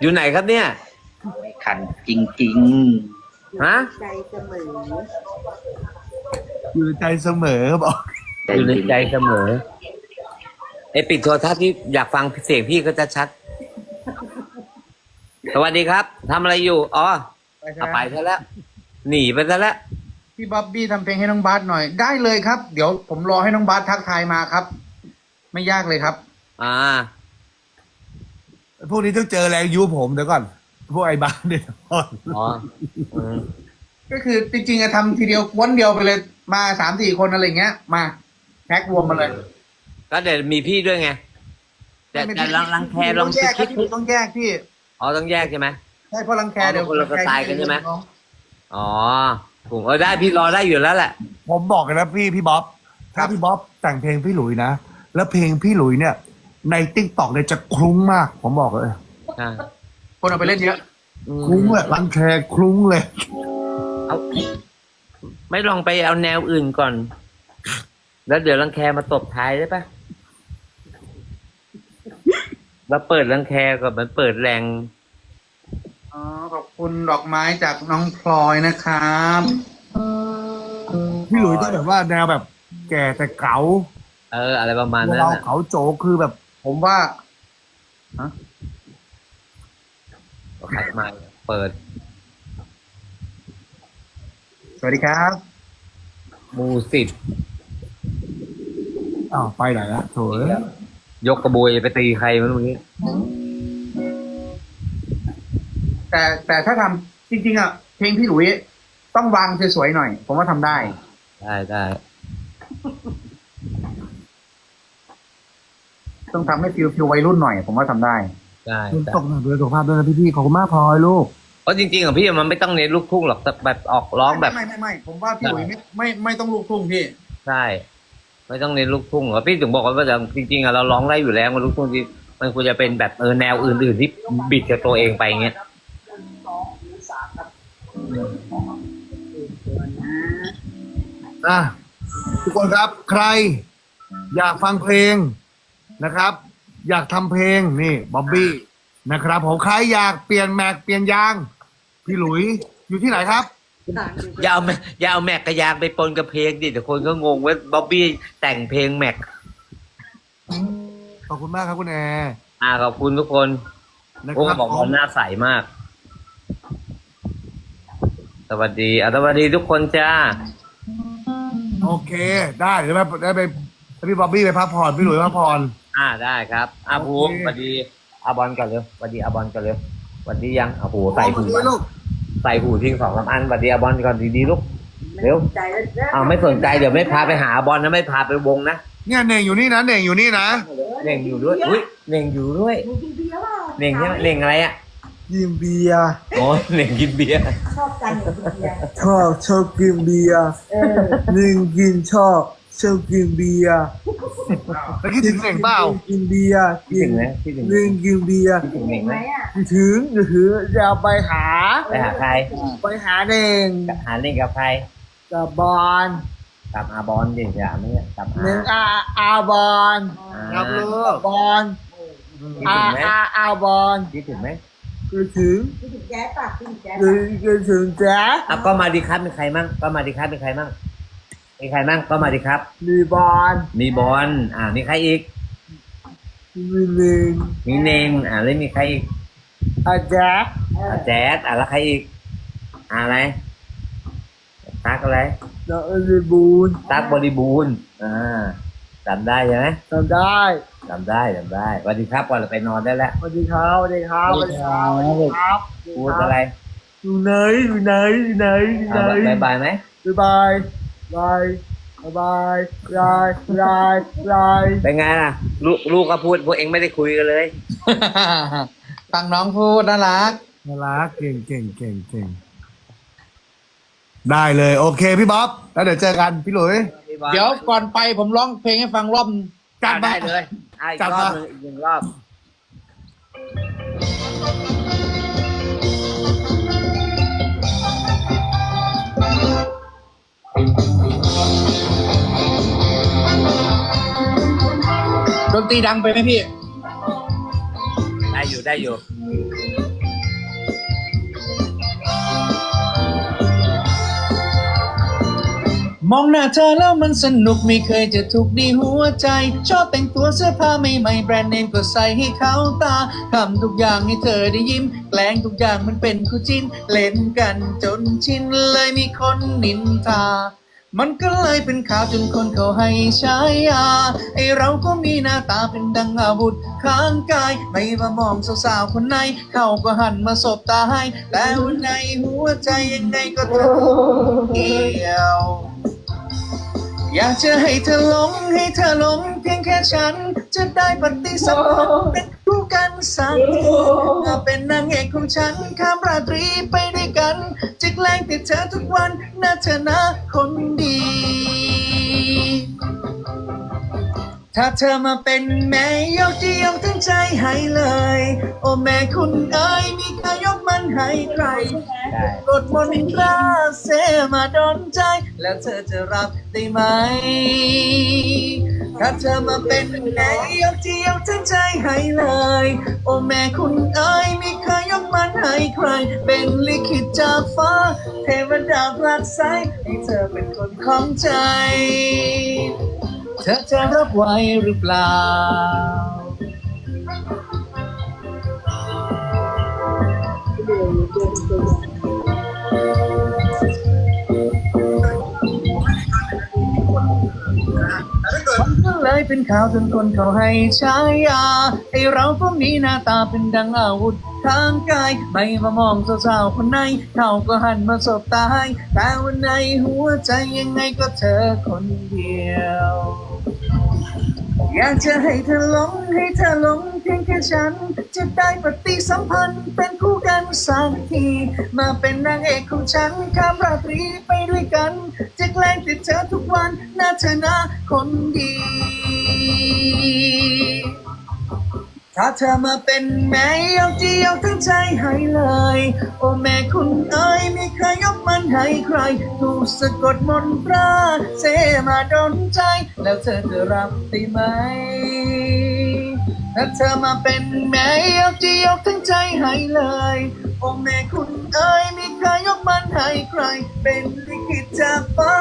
อยู่ไหนครับเนี่ย ไม่คันจริงฮะ ใจเสมออยู่ใจเสมอบอกๆอยู่ในใจเสมอไอปิดโทรทัศน์ที่อยากฟังเสียงพี่ก็จะชัด สวัสดีครับทำอะไรอยู่อ๋อเอาไปซะแล้ว หนีไปซะแล้ว พี่บ๊อบบี้ทำเพลงให้น้องบาสหน่อย ได้เลยครับ เดี๋ยวผมรอให้น้องบาสทักทายมาครับ ไม่ยากเลยครับ อ่า พวกนี้ต้องเจอแรงยุผมเดี๋ยวก่อน พวกไอ้บ้านเนี่ยก่อนอ๋ออืมก็คือจริงๆอะทำทีเดียววันเดียวไปเลยมาสามสี่คนอะไรเงี้ย มาแพ็ครวมมาเลยก็เดี๋ยวมีพี่ด้วยไงแต่แต่ลังลังแคลองต้องแยกคิดพี่ต้องแยกพี่อ๋อต้องแยกใช่ไหมใช่เพราะรังแคอ๋อเดี๋ยวคนละสไตล์กันใช่ไหมอ๋อผมเออได้พี่รอได้อยู่แล้วแหละ ผมบอกกันนะพี่พี่บ๊อบ ถ้าพี่บ๊อบแต่งเพลงพี่หลุยนะ แล้วเพลงพี่หลุยเนี่ย ในติ๊กต็อกเนี่ยจะคลุ้งมาก ผมบอกเลยอ่าคนเอาไปเล่นเยอะอืมคลุ้งเลยรังแคคลุ้งเลย เอาไม่ลองไปเอาแนวอื่นก่อน แล้วเดี๋ยวรังแคมาตบท้ายได้ปะแล้วเปิดรังแคกับมันเปิดแรง อ๋อขอบคุณดอกไม้จากน้องพลอยนะครับพี่หลุยต้องแบบว่าแนวแบบแก่แต่เก๋าเออ อะไรประมาณนั้นเราน่ะ เขาโจคือแบบ ผมว่าขัดมาเปิด สวัสดีครับมูสิตอ้าวไปไหนละโถเอ้ยยกกระบวยไปตีใครมันเมื่อกี้แต่แต่ถ้าทำจริง ๆ อะ เพลงพี่หลุยต้องวางสวยๆหน่อย ผมว่าทำได้ ได้ได้ ต้องทำให้ฟิลฟิลวัยรุ่นหน่อย ผมว่าทำได้ ได้คุณได้ตกหนักด้วยสุขภาพด้วยนะพี่ๆขอบคุณมากพลอยลูกเพราะจริงๆของพี่มันไม่ต้องเน้นลูกทุ่งหรอกแต่แบบออกร้องแบบ ไม่ไม่ไม่ผมว่าพี่หลุยไม่ไม่ไม่ต้องลูกทุ่งพี่ ใช่ ไม่ต้องเน้นลูกทุ่งหรอกพี่ถึงบอกว่าแบบจริงๆอะเราร้องได้อยู่แล้วมันลูกทุ่งที่มันควรจะเป็นแบบเออแนวอื่นๆที่บิดกับตัวเองไปเงี้ยอะทุกคนครับใคร อยากฟังเพลง นะครับ อยากทำเพลงนี่บ๊อบบี้นะครับผมใครอยากเปลี่ยนแม็กเปลี่ยนยาง พี่หลุยอยู่ที่ไหนครับ อย่าเอาแม็กอย่าเอาแม็กกระยางไปปนกับเพลงดิแต่คนก็งงว่าบ๊อบบี้แต่งเพลงแม็กขอบคุณมากครับคุณแอร์อ่าขอบคุณทุกคนนะโอ้ครับบอกว่าหน้าใสมาก สวัสดีอะสวัสดีทุกคนจ้า โอเค ได้เดี๋ยวไปได้ไปให้พี่บ๊อบบี้ไปพักผ่อนพี่หลุยพักผ่อน อ่าได้ครับอาโอเคภูมิสวัสดีอาบอลก่อนเร็วสวัสดีอาบอลก่อนเร็วสวัสดียังอาหูใส่หูขอบคุณลูกใส่หูทิ้งสองสามอันสวัสดีอาบอลก่อนดีๆลูกเร็วใจแล้วอ้าวไม่สนใจเดี๋ยวไม่พาไปหาอาบอลนะไม่พาไปวงนะเนี่ยเน่งอยู่นี่นะเน่งอยู่นี่นะเน่งอยู่ด้วยอุ้ยเน่งอยู่ด้วยมึงกินเบียร์เปล่าเน่งใช่ไหมเน่งอะไรอะกินเบียร์อ๋อเน่งกินเบียร์ชอบกันเหรอกินเบียร์ชอบชอบกินเบียร์เออหนึ่งกินชอบ ชอบกินเบียร์แล้วคิดถึงเน่งเปล่ากินเบียร์คิดกิถึงไหมคิดถึงหนึ่งกินเบียร์คิดถึงเห็เน่นงไหไหมมอะถึงถือจะไปหา ไปหาใคร ไปหาเน่งหาเน่งกับใครกับบอลกับอาบอลดิอย่าไม่กับอาหนึ่งอาอาบอลครับลูกบอลคิดอาถึงไหมอาอาบอลคิดถึงไหมคือถึงกินแจ๊สป่ะกินแจ๊สคือคือถึงแจ๊สอะก็มาดีครับเป็นใครมั่งก็มาดีครับเป็นใครมั่ง มีใครมั่งก็มาดีครับ มีบอลมีบอลอ่ามีใครอีก มีหนึ่งมีเนงอ่าแล้วมีใครอีกอาแจ๊สอะแจ๊ดอ่าแล้วใครอีกอ่าอะไรตักอะไรแล้วก็มีบูนตักบริบูรณ์อ่าจำได้ใช่ไหมทำได้จำได้จำได้สวัสดีครับก่อนเราไปนอนได้แล้วสวัสดีครับสวัสดีครับสวัสดีครับสวัสดีครับพูดอะไรอยู่ไหนอยู่ไหนอยู่ไหนอยู่ไหนอ่าบายบายไหมบ๊ายบาย บายบายบายบายบายเป็นไงล่ะ ลูกลูกก็พูดพวกเองไม่ได้คุยกันเลยฟังน้องพูดน่ารักน่ารักเก่งเก่งเก่งเก่งได้เลย โอเคพี่บ๊อบแล้วเดี๋ยวเจอกันพี่หลุยเดี๋ยวก่อนไปผมร้องเพลงให้ฟังรอบจัดมา ได้เลยอะอีกจัดรอบมา หนึงอีกหนึ่งรอบ ดนตรีดังไปไหมพี่ ได้อยู่ได้อยู่ มองหน้าเธอแล้วมันสนุกไม่เคยจะถูกดีหัวใจ ชอบแต่งตัวเสื้อผ้าใหม่ๆแบรนด์เนมก็ใส่ให้เขาตาทำทุกอย่างให้เธอได้ยิ้มแกล้งทุกอย่างมันเป็นคู่จิ้น เล่นกันจนชินเลยมีคนนินทา มันก็เลยเป็นข่าวจนคนเขาให้ใช้ยาไอเราก็มีหน้าตาเป็นดังอาวุธข้างกาย ไม่มามองสาวๆคนไหน เขาก็หันมาสบตาให้แต่วันในหัวใจยังไงก็เธอเกี่ยวอยากจะให้เธอหลงให้เธอหลงเพียงแค่ฉัน จะได้ปฏิสัมพันธ์เป็นคู่กันสักทีเธอเป็นนางเอกของฉันข้ามราตรี กล้งติดเธอทุกวันนะเธอนะคนดี ถ้าเธอมาเป็นแม่ยกจะยกทั้งใจให้เลย โอ้แม่คุณเอ้ยมีใครยกมันให้ใครกดมนตราเซมาโดนใจ แล้วเธอจะรับได้ไหม ถ้าเธอมาเป็นแม่ยกที่ยกทั้งใจให้เลย โอ้แม่คุณเอ้ยมีใครยกมันให้ใคร เป็นลิขิตจากฟ้า เทวดาพลัดไสให้เธอเป็นคนของใจ เธอจะรับไว้หรือเปล่ามันก็เลยเป็นข่าวจนคนเขาให้ฉายาไอเราก็มีหน้าตาเป็นดังอาวุธทางกายไม่มามองสาวๆคนไหนเขาก็หันมาสบตาให้แต่วันในหัวใจยังไงก็เธอคนเดียว อยากจะให้เธอหลงให้เธอหลง พียงแค่ฉัน จะได้ปฏิสัมพันธ์เป็นคู่กันสักที มาเป็นนางเอกของฉันข้ามราตรีไปด้วยกัน จะแกล้งติดเธอทุกวันนะเธอนะคนดี ถ้าเธอมาเป็นแม่ยกที่ยกทั้งใจให้เลย โอ้แม่คุณเอ้ยมีใครยกมันให้ใคร ถูกสะกดมนตราเซมาโดนใจ แล้วเธอจะรับได้ไหม ถ้าเธอมาเป็นแม่ยกที่ยกทั้งใจให้เลย โอ้แม่คุณเอ้ยมีใครยกมันให้ใคร เป็นลิขิตจากฟ้า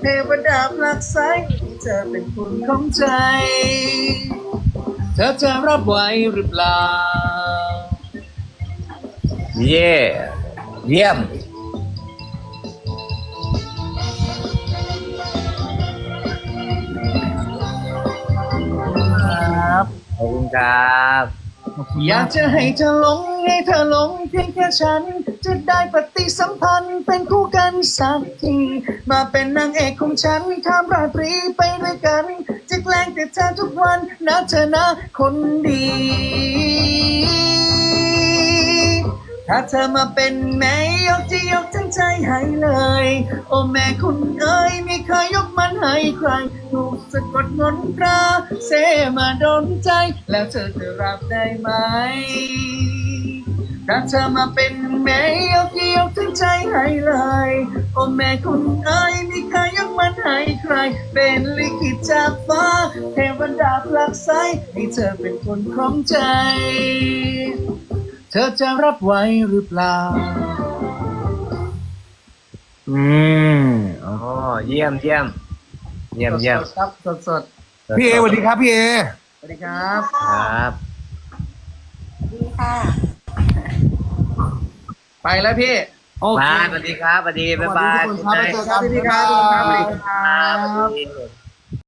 เทวดาพลักไสให้เธอเป็นคนของใจ เธอจะรับไว้หรือเปล่า เย่เยี่ยม อบคุณครับอยากจะให้เธอหลงให้เธอหลงเพียงแค่ฉัน จะได้ปฏิสัมพันธ์เป็นคู่กันสักทีมาเป็นนางเอกของฉันข้ามราตรีไปด้วยกันจะแกล้งแต่เธอทุกวันนะเธอนะคนดี ถ้าเธอมาเป็นแม่ยกจะยกทั้ง ใจให้เลย โอ้แม่คุณเอ้ยไม่เคยยกมันให้ใคร ถูกสะกดมนตราเซมาโดนใจ แล้วเธอจะรับได้ไหมถ้าเธอมาเป็นแม่ยกจะยกทั้งใจให้เลย โอ้แม่คุณเอ้ยไม่เคยยกมันให้ใคร เป็นลิขิตจากฟ้าเทวดาพลักไสให้เธอเป็นคนของใจ เธอจะรับไว้หรือเปล่า อืมอ๋อเยี่ยมเยี่ยมเยี่ยมเยี่ยมสดๆครับสดสดพี่เอสวัสดีครับพี่เอๆสวัสดีครับครับ ดีค่ะไปแล้วพี่โอเคมาสวัสดีครับสวัสดีบ๊ายบายสวัสดีทุกคนครับ Good night เจอกันสวัสดีครับบ๊ายบายสวัสดีครับครับสวัสดี